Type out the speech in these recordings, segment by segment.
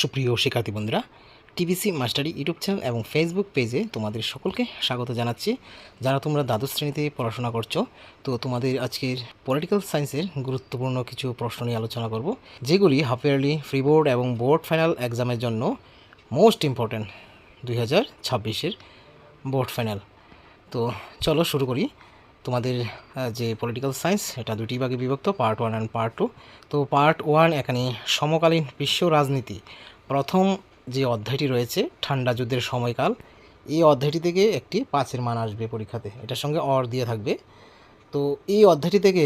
সুপ্রিয় শিক্ষার্থী বন্ধুরা, টিভিসি, মাস্টারি, ইউটিউব চ্যানেল এবং ফেসবুক পেজে তোমাদের সকলকে স্বাগত জানাচ্ছি। যারা তোমরা দ্বাদশ শ্রেণীতে পড়াশোনা করছ, তো তোমাদের আজকের পলিটিক্যাল সায়েন্সের গুরুত্বপূর্ণ কিছু প্রশ্ন নিয়ে আলোচনা করব, যেগুলি হাফ ইয়ারলি ফ্রি বোর্ড এবং বোর্ড ফাইনাল এক্সামের জন্য মোস্ট ইম্পর্ট্যান্ট দুই হাজার ছাব্বিশের বোর্ড ফাইনাল তো চলো শুরু করি। তোমাদের যে পলিটিক্যাল সায়েন্স এটা দুটি ভাগে বিভক্ত part one and part two তো পার্ট ওয়ান এখানে সমকালীন বিশ্ব রাজনীতি। প্রথম যে অধ্যায়টি রয়েছে, ঠান্ডা যুদ্ধের সময়কাল, এই অধ্যায়টি থেকে একটি পাঁচের মান আসবে পরীক্ষাতে। এটার সঙ্গে অর দিয়ে থাকবে। তো এই অধ্যায়টি থেকে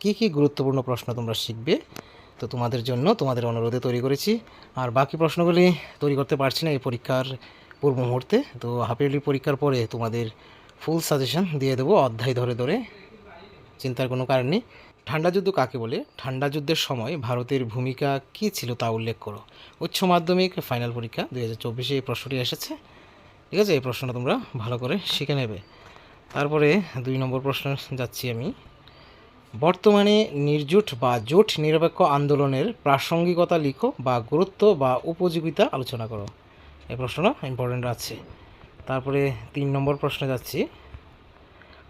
কি কি গুরুত্বপূর্ণ প্রশ্ন তোমরা শিখবে, তো তোমাদের জন্য তোমাদের অনুরোধে তৈরি করেছি। আর বাকি প্রশ্নগুলি তৈরি করতে পারছি না এই পরীক্ষার পূর্ব মুহূর্তে। তো হাফিয়ারলি পরীক্ষার পরে তোমাদের ফুল সাজেশন দিয়ে দেবো অধ্যায় ধরে ধরে। চিন্তার কোনো কারণ নেই। ঠান্ডা যুদ্ধ কাকে বলে? ঠান্ডা যুদ্ধের সময় ভারতের ভূমিকা কী ছিল তা উল্লেখ করো। উচ্চ মাধ্যমিক ফাইনাল পরীক্ষা দু হাজার চব্বিশে এই প্রশ্নটি এসেছে। ঠিক আছে, এই প্রশ্নটা তোমরা ভালো করে শিখে নেবে। তারপরে দুই নম্বর প্রশ্ন যাচ্ছি আমি। বর্তমানে নির্জুট বা জোট নিরপেক্ষ আন্দোলনের প্রাসঙ্গিকতা লিখো বা গুরুত্ব বা উপযোগিতা আলোচনা করো। এই প্রশ্নটা ইম্পর্টেন্ট আছে। তারপরে তিন নম্বর প্রশ্নে যাচ্ছি।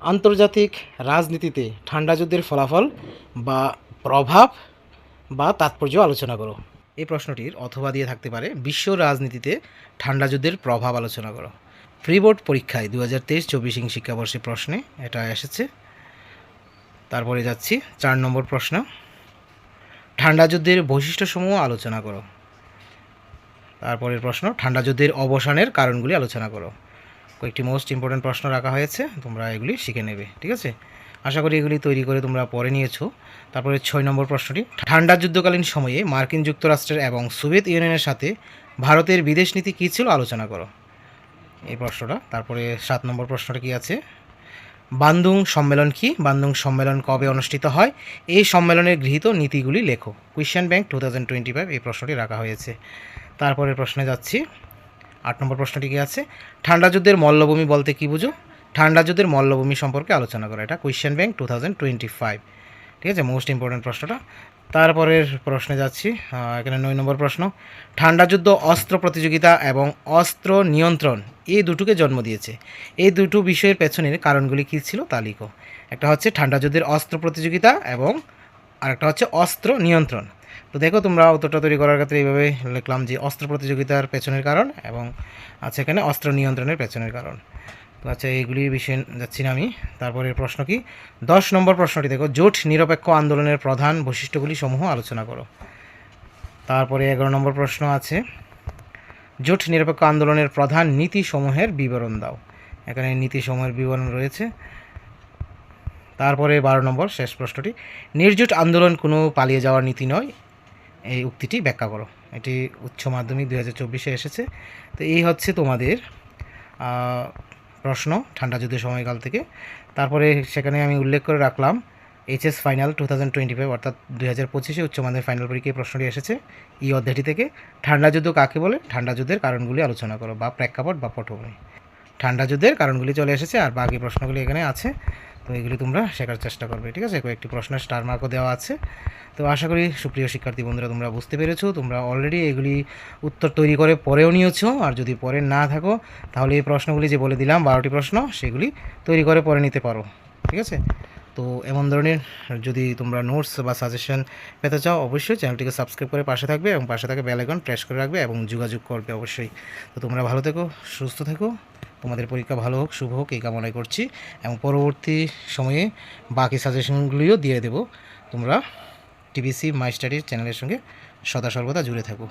আন্তর্জাতিক রাজনীতিতে ঠান্ডা যুদ্ধের ফলাফল বা প্রভাব বা তাৎপর্য আলোচনা করো। এই প্রশ্নটির অথবা দিয়ে থাকতে পারে বিশ্ব রাজনীতিতে ঠান্ডা যুদ্ধের প্রভাব আলোচনা করো। প্রি বোর্ড পরীক্ষায় দু হাজার তেইশ চব্বিশ শিক্ষাবর্ষের প্রশ্নে এটা এসেছে। তারপরে যাচ্ছি চার নম্বর প্রশ্ন। ঠান্ডা যুদ্ধের বৈশিষ্ট্যসমূহ আলোচনা করো। তারপরের প্রশ্ন, ঠান্ডা যুদ্ধের অবসানের কারণগুলি আলোচনা করো। কয়েকটি মোস্ট ইম্পর্ট্যান্ট প্রশ্ন রাখা হয়েছে, তোমরা এগুলি শিখে নেবে, ঠিক আছে? আশা করি এগুলি তৈরি করে তোমরা পড়ে নিয়েছো। তারপরে ছয় নম্বর প্রশ্নটি, ঠান্ডা যুদ্ধকালীন সময়ে মার্কিন যুক্তরাষ্ট্রের এবং সোভিয়েত ইউনিয়নের সাথে ভারতের বিদেশ নীতি কী ছিল আলোচনা করো। এই প্রশ্নটা, তারপরে সাত নম্বর প্রশ্নটা কি আছে? বান্দুং সম্মেলন কি? বান্দুং সম্মেলন কবে অনুষ্ঠিত হয়? এই সম্মেলনের গৃহীত নীতিগুলি লেখো। Question bank two thousand twenty five এই প্রশ্নটি রাখা হয়েছে। তারপরের প্রশ্নে যাচ্ছি। আট নম্বর প্রশ্নটি কি আছে? ঠান্ডা যুদ্ধের মল্লভূমি বলতে কী বুঝো? ঠান্ডা যুদ্ধের মল্লভূমি সম্পর্কে আলোচনা করা। এটা question bank two thousand twenty five ঠিক আছে মোস্ট ইম্পর্ট্যান্ট প্রশ্নটা। তারপরের প্রশ্নে যাচ্ছি এখানে নয় নম্বর প্রশ্ন। ঠান্ডা যুদ্ধ, অস্ত্র প্রতিযোগিতা এবং অস্ত্র নিয়ন্ত্রণ, এই দুটোকে জন্ম দিয়েছে। এই দুটো বিষয়ের পেছনের কারণগুলি কী ছিল তা লিখো। একটা হচ্ছে ঠান্ডা যুদ্ধের অস্ত্র প্রতিযোগিতা এবং আরেকটা হচ্ছে অস্ত্র নিয়ন্ত্রণ। তো দেখো তোমরা উত্তরটা তৈরি করার ক্ষেত্রে এইভাবে লিখলাম যে অস্ত্র প্রতিযোগিতার পেছনের কারণ এবং আছে এখানে অস্ত্র নিয়ন্ত্রণের পেছনের কারণ। তো আচ্ছা এইগুলি বিষয়ে যাচ্ছি না আমি। তারপরের প্রশ্ন কি? দশ নম্বর প্রশ্নটি দেখো, জোট নিরপেক্ষ আন্দোলনের প্রধান বৈশিষ্ট্যগুলি সমূহ আলোচনা করো। তারপরে এগারো নম্বর প্রশ্ন আছে, জোট নিরপেক্ষ আন্দোলনের প্রধান নীতিসমূহের বিবরণ দাও। এখানে নীতিসমূহের বিবরণ রয়েছে। তারপরে বারো নম্বর শেষ প্রশ্নটি, নির্জোট আন্দোলন কোনো পালিয়ে যাওয়ার নীতি নয় এই উক্তিটি ব্যাখ্যা করো। এটি উচ্চ মাধ্যমিক দু হাজার চব্বিশে এসেছে। তো এই হচ্ছে তোমাদের প্রশ্ন ঠান্ডা যুদ্ধের সময়কাল থেকে। তারপরে সেখানে আমি উল্লেখ করে রাখলাম, HS final two thousand twenty five অর্থাৎ দু হাজার পঁচিশে উচ্চ মাধ্যমিক ফাইনাল পরীক্ষায় প্রশ্নটি এসেছে। এই অধ্যায়টি থেকে ঠান্ডা যুদ্ধ কাকে বলে? ঠান্ডা যুদ্ধের কারণগুলি আলোচনা করো, বা প্রেক্ষাপট বা পটভূমি। ঠান্ডা যুদ্ধের কারণগুলি চলে এসেছে আর বাকি প্রশ্নগুলি এখানে আছে। তো এগুলি তোমরা শেখার চেষ্টা করবে, ঠিক আছে? কয়েকটি প্রশ্নের স্টার মার্কও দেওয়া আছে। তো আশা করি সুপ্রিয় শিক্ষার্থী বন্ধুরা, তোমরা বুঝতে পেরেছ। তোমরা অলরেডি এগুলি উত্তর তৈরি করে পরেও নিয়েছো। আর যদি পরে না থাকো, তাহলে এই প্রশ্নগুলি যে বলে দিলাম, বারোটি প্রশ্ন, সেগুলি তৈরি করে পরে নিতে পারো, ঠিক আছে? তো এমন ধরনের যদি তোমরা নোটস বা সাজেশন পেতে চাও, অবশ্যই চ্যানেলটিকে সাবস্ক্রাইব করে পাশে থাকবে এবং পাশে থাকা বেল আইকন প্রেস করে রাখবে এবং যোগাযোগ করবে অবশ্যই। তো তোমরা ভালো থেকো, সুস্থ থেকো। তোমাদের পরীক্ষা ভালো হোক, শুভ হোক, এই কামনাই করছি। এবং পরবর্তী সময়ে বাকি সাজেশনগুলিও দিয়ে দেব। তোমরা টিবিসি মাই স্টাডির চ্যানেলের সঙ্গে সদা সর্বদা জুড়ে থাকো।